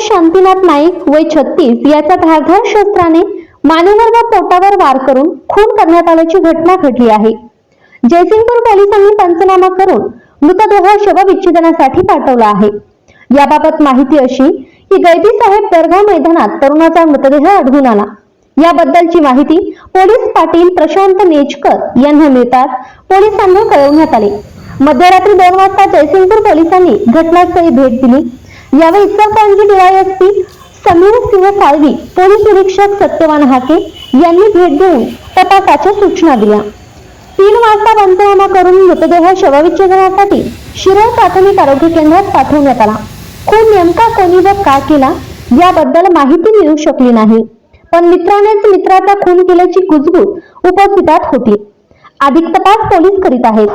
शांतीनाथ नाईक वय छत्तीस याचा धारधार शस्त्राने मानेवर व पोटावर वार करून खून करण्यात आल्याची घटना घडली आहे. जयसिंगपूर पोलिसांनी पंचनामा करून मृतदेह शवविच्छेदनासाठी पाठवला आहे. याबाबत माहिती अशी की गैबी साहेब दर्गा मैदानात तरुणाचा मृतदेह आढळून आला. याबद्दलची माहिती पोलीस पाटील प्रशांत नेचकर यांना मिळतात पोलिसांना कळवण्यात आले. मध्यरात्री दोन वाजता जयसिंगपूर पोलिसांनी घटनास्थळी भेट दिली. यावेळी इचलकरंजी डीवायएसपी समीर सिंह साळवी पोलीस निरीक्षक सत्यवान हाके यांनी भेट देऊन तपासाच्या सूचना दिल्या. तीन वाजता पंचनामा करून मृतदेह शवविच्छेदनासाठी शिरोळ प्राथमिक आरोग्य केंद्रात पाठवण्यात आला. खून नेमका कोणी व का केला याबद्दल माहिती मिळू शकली नाही. पण मित्रानेच मित्राचा खून केल्याची कुजबूज उपस्थितात होती. अधिक तपास पोलीस करीत आहेत.